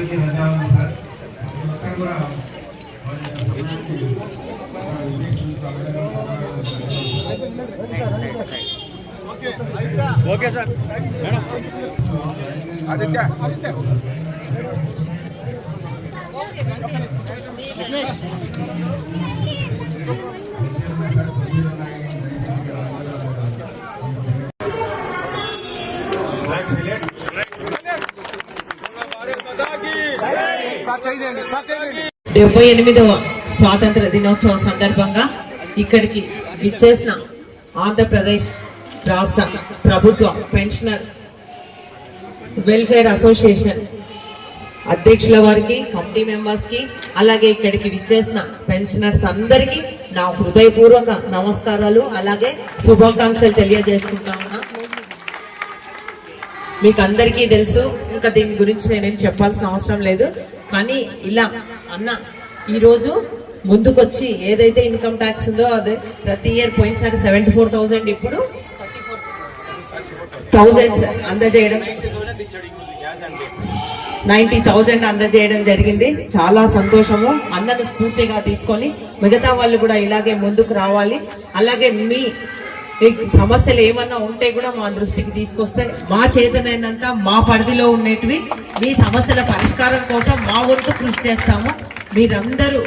అందరికీ ధన్యవాదాలు సార్ ప్రతి ఒక్కరు కూడా వారి యొక్క సమయాన్ని ఆ, వినియోగించుకుంటూ అందరూ ఓకే సార్ ఆదిత్య సార్ చేయండి సార్ చేయండి డెబ్బై ఎనిమిదవ స్వాతంత్ర దినోత్సవం సందర్భంగా ఇక్కడికి విచ్చేసిన ఆంధ్రప్రదేశ్ రాష్ట్ర ప్రభుత్వ పెన్షనర్ వెల్ఫేర్ అసోసియేషన్ అధ్యక్షుల వారికి కమిటీ మెంబర్స్కి అలాగే ఇక్కడికి విచ్చేసిన పెన్షనర్స్ అందరికీ నా హృదయపూర్వక నమస్కారాలు అలాగే శుభాకాంక్షలు తెలియజేసుకుంటా ఉన్నా. మీకు అందరికీ తెలుసు ఇంకా దీని గురించి నేనేం చెప్పాల్సిన అవసరం లేదు. కానీ ఇలా అన్న ఈరోజు ముందుకొచ్చి ఏదైతే ఇన్కమ్ ట్యాక్స్ ఉందో అది ప్రతి ఇయర్ పోయినసారి సెవెంటీ ఫోర్ థౌసండ్ ఇప్పుడు థౌజండ్ అందజేయడం. నైంటీ థౌజండ్ అందజేయడం జరిగింది. చాలా సంతోషము. అన్నను స్ఫూర్తిగా తీసుకొని మిగతా వాళ్ళు కూడా ఇలాగే ముందుకు రావాలి. అలాగే మీ మీ సమస్యలు ఏమన్నా ఉంటే కూడా మా దృష్టికి తీసుకొస్తే మా చేతనైనంత మా పరిధిలో ఉండేటివి. మీ సమస్యల పరిష్కారం కోసం మా వంతు కృషి చేస్తాము. మీరందరూ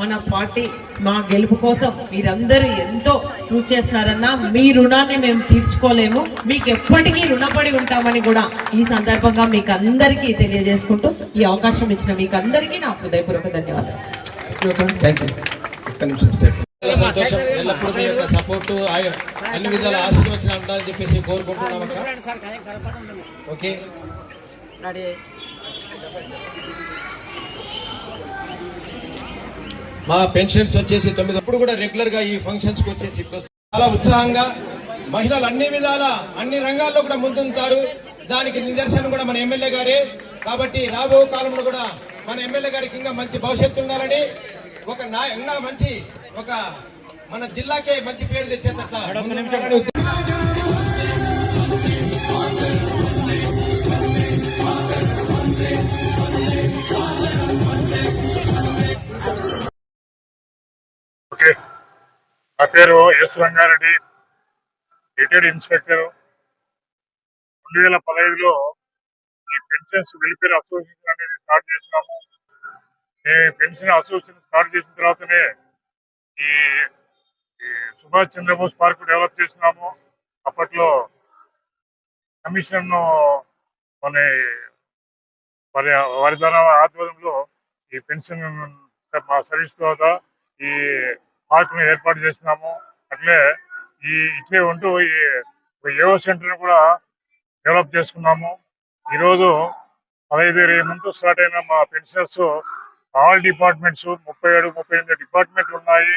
మన పార్టీ మా గెలుపు కోసం మీరందరూ ఎంతో కృషి చేస్తున్నారన్నా మీ రుణాన్ని మేము తీర్చుకోలేము. మీకు ఎప్పటికీ రుణపడి ఉంటామని కూడా ఈ సందర్భంగా మీకు అందరికీ తెలియజేసుకుంటూ ఈ అవకాశం ఇచ్చిన మీకు అందరికీ నా హృదయపూర్వక ధన్యవాదాలు. సంతోషం. ఎల్లప్పుడూ మీ యొక్క సపోర్టు అన్ని విధాల ఆశీర్వచన ఉండాలని చెప్పేసి కోరుకుంటున్నాం అక్క. ఓకే. మా పెన్షన్స్ వచ్చేసి తొమ్మిది అప్పుడు కూడా రెగ్యులర్గా ఈ ఫంక్షన్స్కి వచ్చేసి చాలా ఉత్సాహంగా మహిళలు అన్ని విధాల అన్ని రంగాల్లో కూడా ముందుంటారు. దానికి నిదర్శనం కూడా మన ఎమ్మెల్యే గారే. కాబట్టి రాబో కాలంలో కూడా మన ఎమ్మెల్యే గారికి ఇంకా మంచి భవిష్యత్తు ఉండాలని ఒక నా ఇంకా మంచి ఒక మన జిల్లాకే మంచి పేరు తెచ్చేటట్ల నా పేరు ఎస్ రంగారెడ్డి రిటైర్డ్ ఇన్స్పెక్టర్. రెండు వేల పదహైదులో ఈ పెన్షన్స్ వెల్ఫేర్ అసోసియేషన్ అనేది స్టార్ట్ చేసినాము. ఈ పెన్షన్ అసోసియేషన్ స్టార్ట్ చేసిన తర్వాతనే ఈ సుభాష్ చంద్రబోస్ పార్క్ డెవలప్ చేసినాము అప్పట్లో కమిషన్ మన వారి వారి ద్వారా ఆధ్వర్యంలో ఈ పెన్షన్ మా సర్వీస్ ద్వారా ఈ పార్క్ని ఏర్పాటు చేసినాము అట్లే ఈ ఇట్లే ఉంటూ ఈ ఏవో సెంటర్ కూడా డెవలప్ చేసుకున్నాము. ఈరోజు పదహైదు ఇరవై మంది స్టార్ట్ అయిన మా పెన్షనర్స్ ఆల్ డిపార్ట్మెంట్స్ ముప్పై ఏడు ముప్పై ఎనిమిది డిపార్ట్మెంట్లు ఉన్నాయి.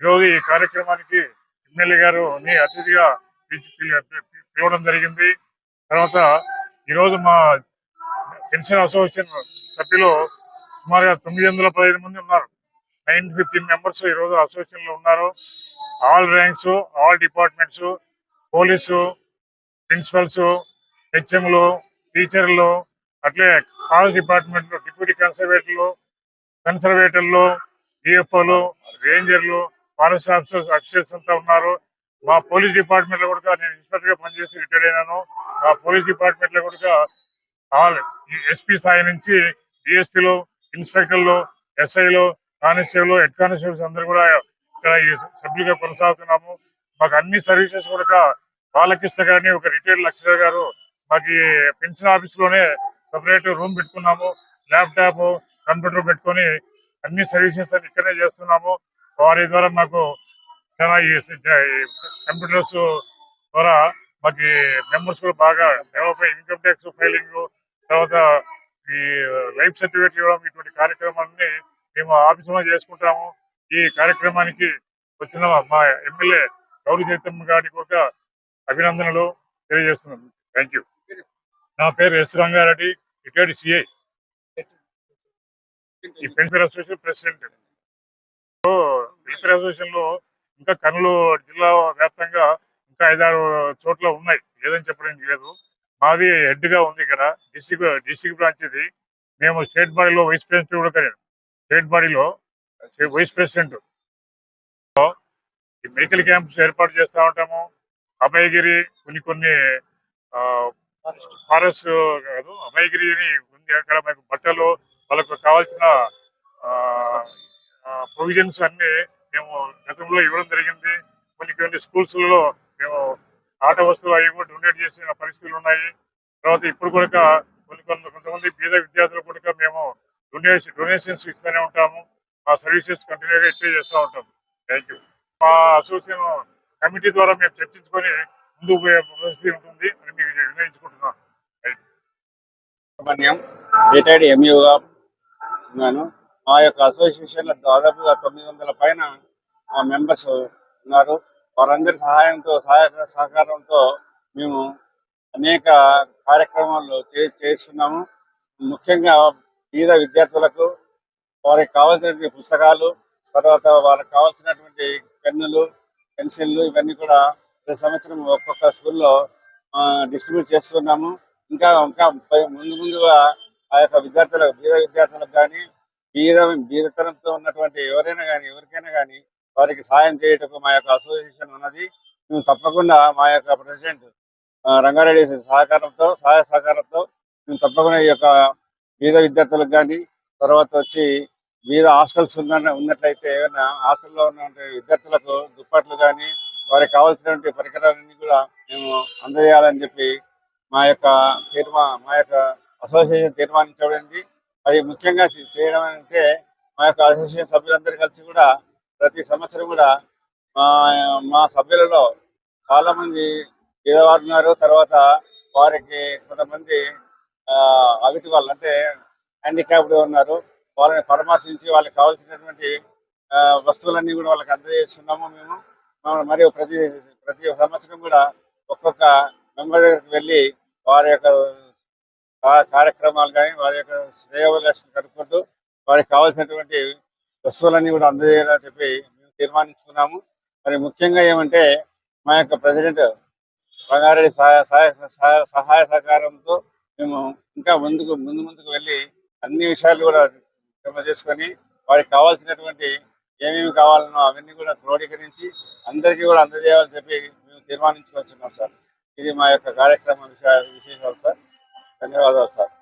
ఈరోజు ఈ కార్యక్రమానికి ఎమ్మెల్యే గారు ని అతిథిగా పిలవడం జరిగింది. తర్వాత ఈరోజు మా పెన్షన్ అసోసియేషన్ సభ్యులు సుమారుగా తొమ్మిది వందల పదిహేను మంది ఉన్నారు. నైన్ ఫిఫ్టీన్ మెంబర్స్ ఈ రోజు అసోసియేషన్లో ఉన్నారు. All ranks all departments police principals హెచ్ఎంలు టీచర్లు అట్లే కాలేజ్ డిపార్ట్మెంట్ డిప్యూటీ కన్సర్వేటర్లు కన్సర్వేటర్లు డిఎఫ్ఓలు రేంజర్లు ఫారెస్ట్ ఆఫీసర్స్ అఫీసర్స్ అంతా ఉన్నారు. మా పోలీస్ డిపార్ట్మెంట్లో కూడా నేను ఇన్స్పెక్టర్గా పనిచేసి రిటైర్ అయినాను. మా పోలీస్ డిపార్ట్మెంట్లో కూడా ఆల్ ఎస్పీ స్థాయి నుంచి డిఎస్పీలు ఇన్స్పెక్టర్లు ఎస్ఐలు కానిస్టేబుల్ హెడ్ కానిస్టేబుల్స్ అందరూ కూడా ఇక్కడ సభ్యులుగా కొనసాగుతున్నాము. మాకు అన్ని సర్వీసెస్ కూడా బాలకృష్ణ గారిని ఒక రిటైర్డ్ లెక్చరర్ గారు మాకు పెన్షన్ ఆఫీస్లోనే సపరేట్ రూమ్ పెట్టుకున్నాము. ల్యాప్టాప్ కంప్యూటర్ పెట్టుకొని అన్ని సర్వీసెస్ అన్ని ఇక్కడనే చేస్తున్నాము. వారి ద్వారా మాకు చాలా కంప్యూటర్స్ ద్వారా మాకు మెంబర్స్ కూడా బాగా డెవలప్ ఇన్కమ్ ట్యాక్స్ ఫైలింగ్ తర్వాత ఈ లైఫ్ సర్టిఫికేట్ ఇవ్వడం ఇటువంటి కార్యక్రమాన్ని మేము ఆఫీసులో చేసుకుంటాము. ఈ కార్యక్రమానికి వచ్చిన మా ఎమ్మెల్యే గౌరీ చైతన్య గారికి కూడా అభినందనలు తెలియజేస్తున్నాను థ్యాంక్ యూ నా పేరు ఎస్ రంగారెడ్డి రిటైర్డ్ సిఐ ఈ pension association president. So welfare అసోసియేషన్లో ఇంకా కర్నూలు జిల్లా వ్యాప్తంగా ఇంకా ఐదారు చోట్ల ఉన్నాయి. లేదని చెప్పడానికి లేదు. మాది హెడ్గా ఉంది ఇక్కడ. డిస్టిక్ డిస్టిక్ బ్రాంచ్ ఇది. మేము స్టేట్ బాడీలో వైస్ ప్రెసిడెంట్ కూడా కలిగాను స్టేట్ బాడీలో వైస్ ప్రెసిడెంట్. ఈ మెడికల్ క్యాంప్స్ ఏర్పాటు చేస్తూ ఉంటాము. అభయగిరి కొన్ని కొన్ని ఫారెస్ట్ కాదు అభయగిరి అని ఉంది అక్కడ. మనకు బట్టలు వాళ్ళకు కావాల్సిన ప్రొవిజన్స్ అన్ని మేము గతంలో ఇవ్వడం జరిగింది. కొన్ని కొన్ని స్కూల్స్లలో మేము ఆట వస్తువులు అవి కూడా డొనేట్ చేసిన పరిస్థితులు ఉన్నాయి. తర్వాత ఇప్పుడు కూడా కొన్ని కొన్ని కొంతమంది పేద విద్యార్థులు కూడా మేము డొనేషన్ డొనేషన్స్ ఇస్తూనే ఉంటాము. మా సర్వీసెస్ కంటిన్యూగా ఇచ్చే చేస్తూ ఉంటాం. థ్యాంక్ యూ మా అసోసియేషన్ కమిటీ ద్వారా మేము చర్చించుకొని ముందుకు పోయే పరిస్థితి ఉంటుంది అని మీకు నిర్ణయించుకుంటున్నాం రిటైర్డ్ ఎంయూగా ఉన్నాను. మా యొక్క అసోసియేషన్లో దాదాపుగా తొమ్మిది వందల పైన మెంబర్స్ ఉన్నారు. వారందరి సహాయంతో సహాయ సహకారంతో మేము అనేక కార్యక్రమాలు చే- చేస్తున్నాము. ముఖ్యంగా పేద విద్యార్థులకు వారికి కావాల్సినటువంటి పుస్తకాలు తర్వాత వారికి కావాల్సినటువంటి పెన్నులు పెన్సిళ్ళు ఇవన్నీ కూడా ప్రతి సంవత్సరం ఒక్కొక్క స్కూల్లో డిస్ట్రిబ్యూట్ చేస్తున్నాము. ఇంకా ఇంకా ముందు ముందుగా ఆ యొక్క విద్యార్థులకు బీద విద్యార్థులకు కానీ బీద బీదతనంతో ఉన్నటువంటి ఎవరైనా కానీ ఎవరికైనా కానీ వారికి సాయం చేయటకు మా యొక్క అసోసియేషన్ ఉన్నది. మేము తప్పకుండా మా యొక్క ప్రెసిడెంట్ రంగారెడ్డి సహకారంతో సహాయ సహకారంతో మేము తప్పకుండా ఈ యొక్క బీద విద్యార్థులకు కానీ తర్వాత వచ్చి బీద హాస్టల్స్ ఉన్న ఉన్నట్లయితే ఏమైనా హాస్టల్లో ఉన్న విద్యార్థులకు దుప్పట్లు కానీ వారికి కావాల్సినటువంటి పరికరాలన్నీ కూడా మేము అందజేయాలని చెప్పి మా యొక్క తీర్మా మా యొక్క అసోసియేషన్ తీర్మానించబడింది. అది ముఖ్యంగా చేయడం అంటే మా యొక్క అసోసియేషన్ సభ్యులందరూ కలిసి కూడా ప్రతి సంవత్సరం కూడా మా మా సభ్యులలో చాలా మంది పేదవారు ఉన్నారు తర్వాత వారికి కొంతమంది ఆ, అవిటి వాళ్ళు అంటే హ్యాండిక్యాప్డ్ ఉన్నారు. వాళ్ళని పరామర్శించి వాళ్ళకి కావాల్సినటువంటి వస్తువులన్నీ కూడా వాళ్ళకి అందజేస్తున్నాము మేము. మరియు ప్రతి ప్రతి సంవత్సరం కూడా ఒక్కొక్క మెంబర్ దగ్గరికి వెళ్ళి వారి యొక్క కార్యక్రమాలు కానీ వారి యొక్క శ్రేయోభిలాషను కనుక్కుంటూ వారికి కావాల్సినటువంటి వస్తువులన్నీ కూడా అందజేయాలని చెప్పి మేము తీర్మానించుకున్నాము. మరి ముఖ్యంగా ఏమంటే మా యొక్క ప్రెసిడెంట్ రంగారెడ్డి సహాయ సహాయ సహాయ సహాయ సహకారంతో మేము ఇంకా ముందుకు ముందు ముందుకు వెళ్ళి అన్ని విషయాలు కూడా జమ చేసుకొని వారికి కావాల్సినటువంటి ఏమేమి కావాలనో అవన్నీ కూడా క్రోడీకరించి అందరికీ కూడా అందజేయాలని చెప్పి మేము తీర్మానించుకొచ్చున్నాం సార్. ఇది మా యొక్క కార్యక్రమ విషయాలు విశేషాలు సార్. ధన్యవాదాలు సార్.